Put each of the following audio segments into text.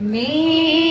me.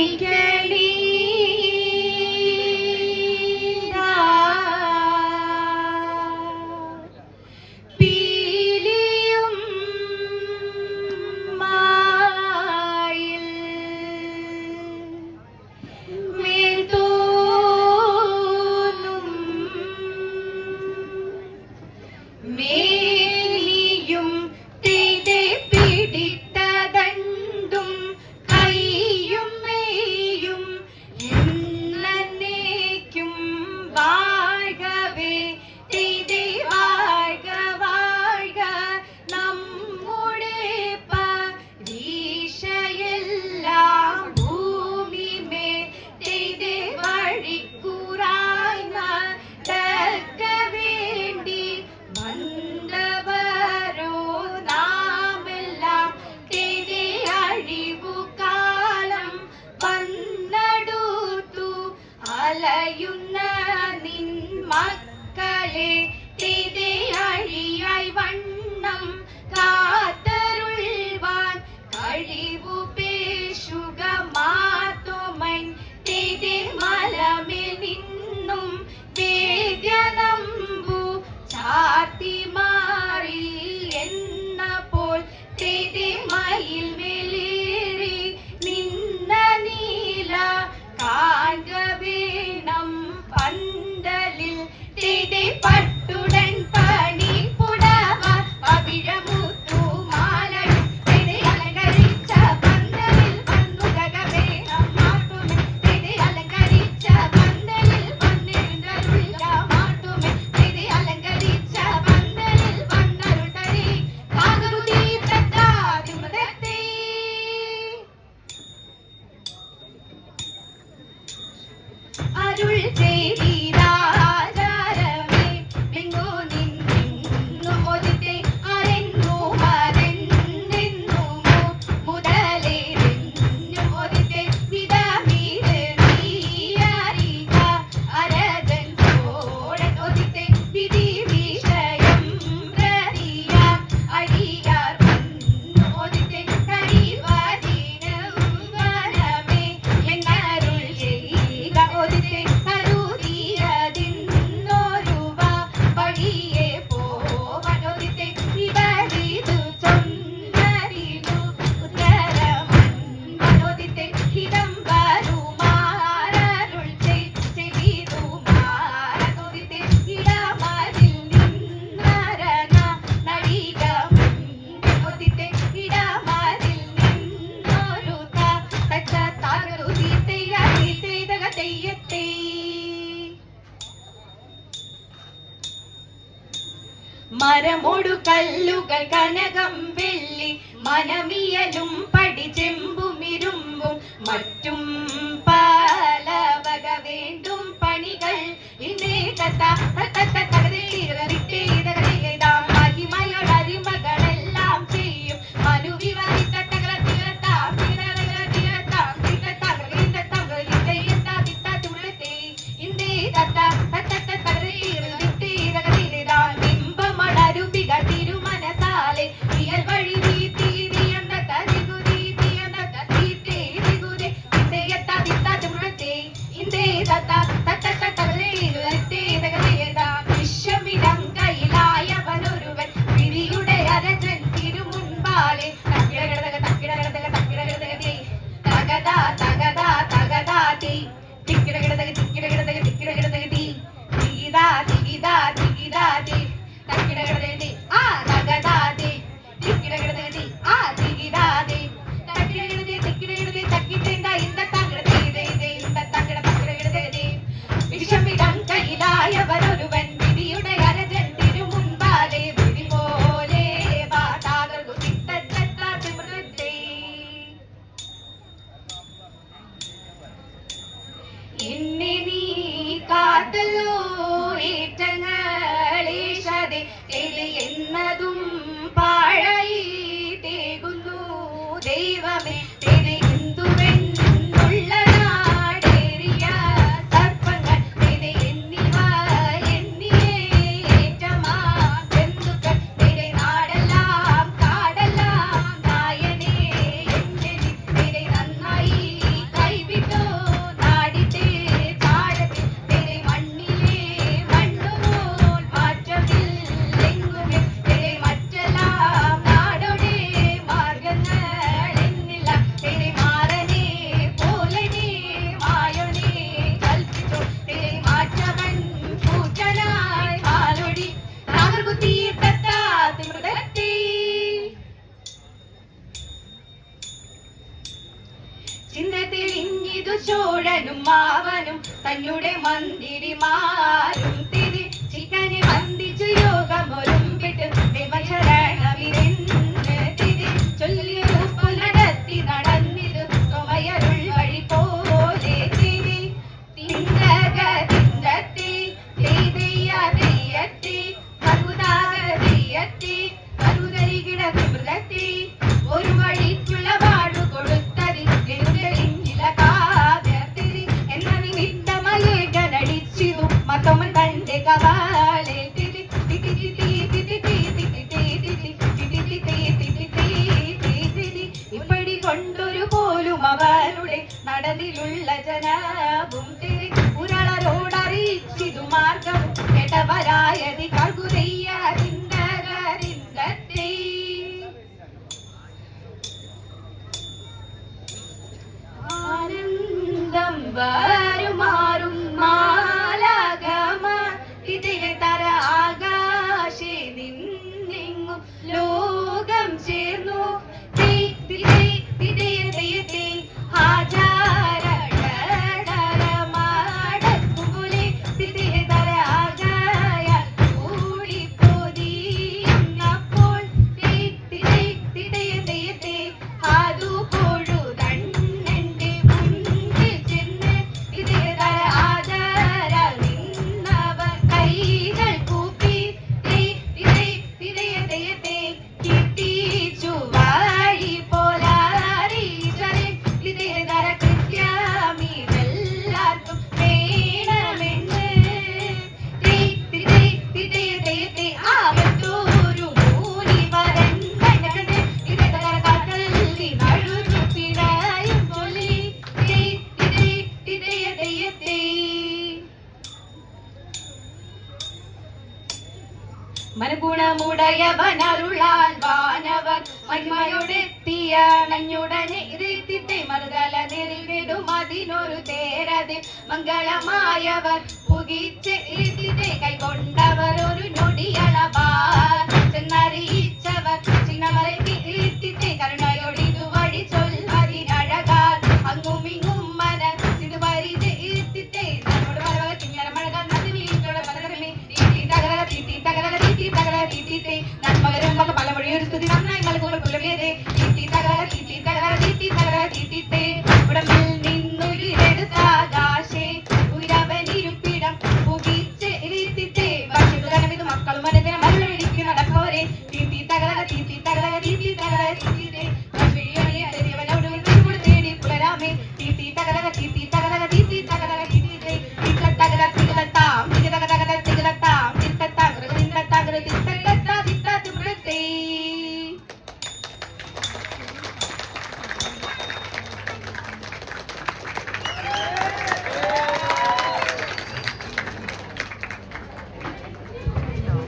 മരമൊടു കല്ലുകൾ കനകം വെള്ളി മനമിയലും പടിചെമ്പുമിരുമ്പും മറ്റും iba a mí. ബ്രഹ്മാവനും തന്നുടെ മന്ദിരിമാരും തിരി ഉദയവനരുളാൻ മംഗളമായവർ. കൈകൊണ്ടവർ ഒരു നൊടിയളവാ ചെന്നറിയിച്ചവർ കരുണ